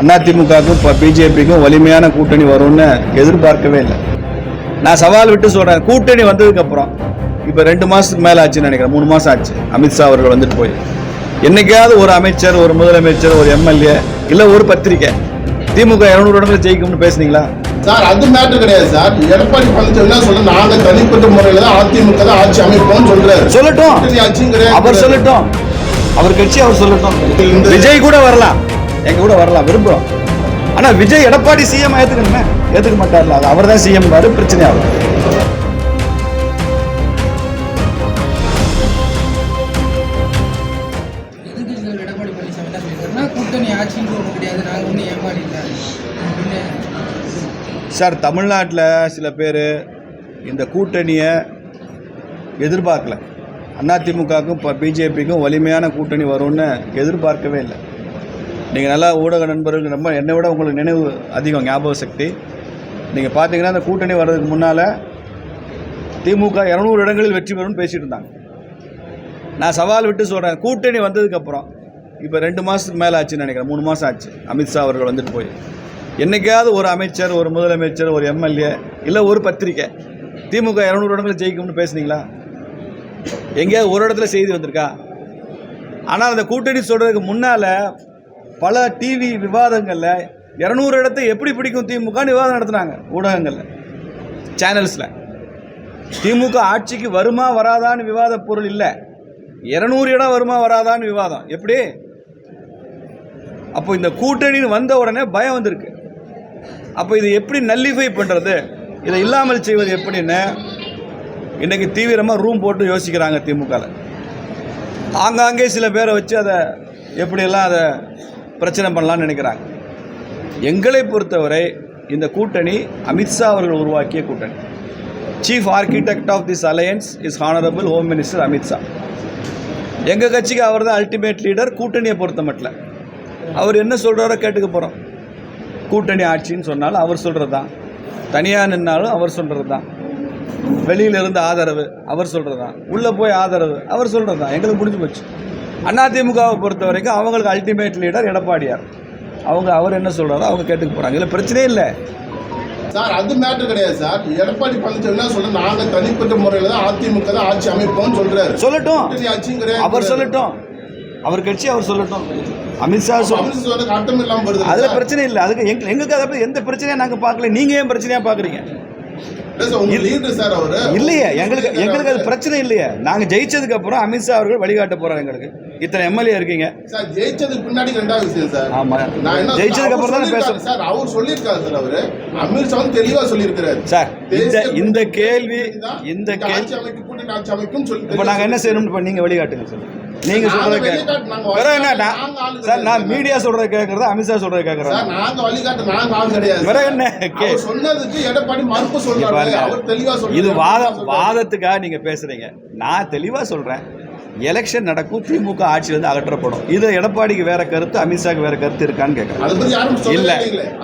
அதிமுகவுக்கும் இப்போ பிஜேபிக்கும் வலிமையான கூட்டணி வரும்னு எதிர்பார்க்கவே இல்லை. நான் சவால் விட்டு சொல்றேன். கூட்டணி வந்ததுக்கு அப்புறம் இப்போ ரெண்டு மாசத்துக்கு மேல ஆச்சுன்னு நினைக்கிறேன். மூணு மாசம் ஆச்சு. அமித்ஷா அவர்கள் வந்துட்டு போய். என்னைக்காவது ஒரு அமைச்சர் ஒரு முதலமைச்சர் ஒரு எம்எல்ஏ இல்ல ஒரு பத்திரிக்கை திமுக இருநூறு இடத்துல ஜெயிக்கும்னு பேசுனீங்களா? சார் அது மேட்டர் கிடையாது சார். எடப்பாடி பழனிசாமி சொல்ல நாங்க தனிப்பட்ட முறையில தான் அதிமுக தான் ஆட்சி அமைப்போம்னு சொல்றாரு. சொல்லட்டும். அவர் சொல்லட்டும். அவர் கட்சி அவர் சொல்லட்டும். விஜய் கூட வரலாம். எங்க கூட வரலாம் விரும்புறோம். ஆனா விஜய் எடப்பாடி சிஎம் ஏத்துக்கணுமே? ஏத்துக்க மாட்டார்ல அது அவர் தான் சிஎம் பாரு பிரச்சனை ஆகும். எதிர்கட்சிகள் எடப்பாடி பழனிசாமி என்ன சொல்லியிருக்காருன்னா கூட்டணி ஆட்சின்னு ஒன்று கிடையாது நாங்கள் ஒன்றும் ஏமாறி இல்லை. அப்படின்னு சார் தமிழ்நாட்டில் சில பேர் இந்த கூட்டணியை எதிர்பார்க்கல. அதிமுகவுக்கும் இப்போ பிஜேபிக்கும் வலிமையான கூட்டணி வரும்னு எதிர்பார்க்கவே இல்லை. நீங்கள் நல்லா ஊடக நண்பர்கள் ரொம்ப என்னை விட உங்களுக்கு நினைவு அதிகம் ஞாபக சக்தி. நீங்கள் பார்த்தீங்கன்னா அந்த கூட்டணி வர்றதுக்கு முன்னால் திமுக இரநூறு இடங்களில் வெற்றி பெறும்னு பேசிகிட்டு இருந்தாங்க. நான் சவால் விட்டு சொல்கிறேன் கூட்டணி வந்ததுக்கப்புறம் இப்போ ரெண்டு மாதத்துக்கு மேலே ஆச்சுன்னு நினைக்கிறேன் மூணு மாதம் ஆச்சு. அமித்ஷா அவர்கள் வந்துட்டு போய். என்னைக்காவது ஒரு அமைச்சர் ஒரு முதலமைச்சர் ஒரு எம்எல்ஏ இல்லை ஒரு பத்திரிக்கை திமுக இரநூறு இடங்களில் ஜெயிக்கும்னு பேசுனீங்களா? எங்கேயாவது ஒரு இடத்துல செய்தி வந்திருக்கா? ஆனால் அந்த கூட்டணி சொல்கிறதுக்கு முன்னால் பல டிவி விவாதங்களில் இரநூறு இடத்தை எப்படி பிடிக்கும் திமுகன்னு விவாதம் நடத்துனாங்க ஊடகங்களில் சேனல்ஸில் திமுக ஆட்சிக்கு வருமா வராதான்னு விவாத பொருள் இல்லை. இரநூறு இடம் வருமா வராதான்னு விவாதம். எப்படி? அப்போ இந்த கூட்டணின்னு வந்த உடனே பயம் வந்திருக்கு. அப்போ இது எப்படி நல்லிஃபை பண்ணுறது இதை இல்லாமல் செய்வது எப்படின்னு இன்றைக்கி தீவிரமாக ரூம் போட்டு யோசிக்கிறாங்க திமுகவில் ஆங்காங்கே சில பேரை வச்சு அதை எப்படியெல்லாம் அதை பிரச்சனை பண்ணலாம்னு நினைக்கிறாங்க. எங்களை பொறுத்தவரை இந்த கூட்டணி அமித்ஷா அவர்கள் உருவாக்கிய கூட்டணி. Chief architect of this alliance is honourable home minister Amit Shah எங்கள் கட்சிக்கு அவர் தான் அல்டிமேட் லீடர் கூட்டணியை பொறுத்த மட்டும் அவர் என்ன சொல்கிறாரோ கேட்டுக்க போகிறோம் கூட்டணி ஆட்சின்னு சொன்னாலும் அவர் சொல்கிறது தான் தனியாக நின்னாலும் அவர் சொல்கிறது தான் வெளியிலிருந்து ஆதரவு அவர் சொல்கிறது தான் உள்ளே போய் ஆதரவு அவர் சொல்கிறது தான் எங்களுக்கு முடிஞ்சு போச்சு. அதிமுகவை பொறுத்த வரைக்கும் அவங்களுக்கு அல்டிமேட் லீடர் எடப்பாடியார். அவங்க அவர் என்ன சொல்கிறாரோ அவங்க கேட்டுக்க போகிறாங்க இல்லை பிரச்சனையே இல்லை. சார் அது மேட்டர் கிடையாது சார். எடப்பாடி பழனிசாமி என்ன சொல்ல நாங்க தனிப்பட்ட முறையில தான் அதிமுக தான் ஆட்சி அமைப்போம்னு சொல்றாரு. சொல்லட்டும். ஆட்சியும் கிடையாது அவர் சொல்லட்டும். அவர் கட்சி அவர் சொல்லட்டும். அமித்ஷா சொல் அமித்ஷா வந்து அர்த்தம் இல்லாம வருது அதில் பிரச்சனை இல்லை. அதுக்கு எங்க எங்களுக்கு அதை எந்த பிரச்சனையும் நாங்கள் பார்க்கல. நீங்கள் ஏன் பிரச்சனையாக பார்க்குறீங்க? இல்லையே எங்களுக்கு எங்களுக்கு அது பிரச்சனை இல்லையே. நாங்கள் ஜெயிச்சதுக்கு அப்புறம் அமித்ஷா அவர்கள் வழிகாட்ட போகிறாங்க எங்களுக்கு. இத்தனை எம்எல்ஏ இருக்கீங்க. சார் ஜெயிச்சதுக்கு பின்னாடி ரெண்டாவது விஷயம் சார் ஆமா. ஜெயிச்சதுக்கு அப்புறம் தானே பேசுறோம் சார் அவர் சொல்லியிருக்காரு சார் அவரு. அமித்ஷா வந்து தெளிவா சொல்லியிருக்கிறாரு. சார் இந்த இந்த கேள்வி இந்த கேள்வி கூட்டணி ஆட்சி அமைக்கும் சொல்லி இப்போ நாங்கள் என்ன செய்யணும்னு நீங்கள் வழிகாட்டுங்க சார் நாங்க வேற என்ன சார் நான். மீடியா சொல்கிறத கேட்குறதா அமித்ஷா சொல்கிறத கேட்குறேன் நாங்க வழிகாட்டு நாங்க ஆள் கிடையாது. வேற என்ன? சொன்னதுக்கு எடப்பாடி மறுப்பு சொல்றாரு. அவர் தெளிவா சொல்றாரு. இது வாதம் வாதத்துக்காக நீங்க பேசுறீங்க. நான் தெளிவா சொல்றேன். எலெக்ஷன் நடக்கும் திமுக ஆட்சியிலிருந்து அகற்றப்படும். இது எடப்பாடிக்கு வேற கருத்து அமித்ஷாக்கு வேற கருத்து இருக்கான்னு கேட்கறேன் இல்ல.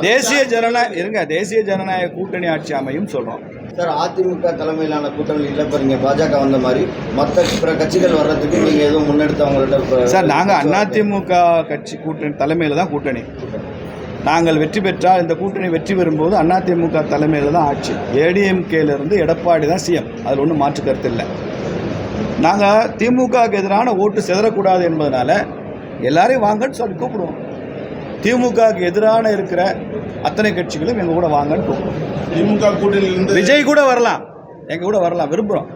தேசிய ஜனநாயக இருங்க தேசிய ஜனநாயக கூட்டணி ஆட்சி அமையும் சொல்றோம். சார் அதிமுக தலைமையிலான கூட்டணி இல்லை இப்போ நீங்கள் பாஜக வந்த மாதிரி. மற்ற பிற கட்சிகள் வர்றதுக்கு நீங்கள் எதுவும் முன்னெடுத்து அவங்கள்ட்ட சார் நாங்க அதிமுக கட்சி கூட்டணி தலைமையில தான் கூட்டணி. நாங்கள் வெற்றி பெற்றால் இந்த கூட்டணி வெற்றி பெறும்போது அதிமுக தலைமையில் தான் ஆட்சி. ஏடிஎம்கேல இருந்து எடப்பாடி தான் சிஎம் அதில் ஒன்றும் மாற்று கருத்து இல்லை. நாங்கள் திமுகவுக்கு எதிரான ஓட்டு சிதறக்கூடாது என்பதனால எல்லாரையும் வாங்கன்னு சொல்லி கூப்பிடுவோம். திமுகவுக்கு எதிரான இருக்கிற அத்தனை கட்சிகளும் எங்கள் கூட வாங்கன்னு கூப்பிடுவோம். திமுக கூட்டணியில இருந்து விஜய் கூட வரலாம். எங்கள் கூட வரலாம். விரும்புகிறோம்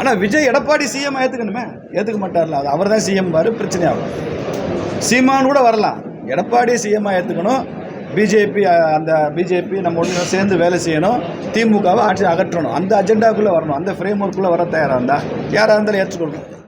ஆனால் விஜய் எடப்பாடி சிஎம் ஏற்றுக்கணுமே ஏற்றுக்க மாட்டார்ல. அது அவர் தான் சிஎம் பாரு பிரச்சனையாகும் சீமான் கூட வரலாம். எடப்பாடி சிஎம்மாக ஏற்றுக்கணும் பிஜேபி அந்த பிஜேபி நம்ம ஒன்று சேர்ந்து வேலை செய்யணும். திமுகவை ஆட்சி அகற்றணும். அந்த அஜெண்டாக்குள்ளே வரணும். அந்த ஃப்ரேம் ஒர்க்குள்ளே வர தயாராக இருந்தால் யாராக இருந்தாலும் ஏற்றுக்கொள்ளணும்.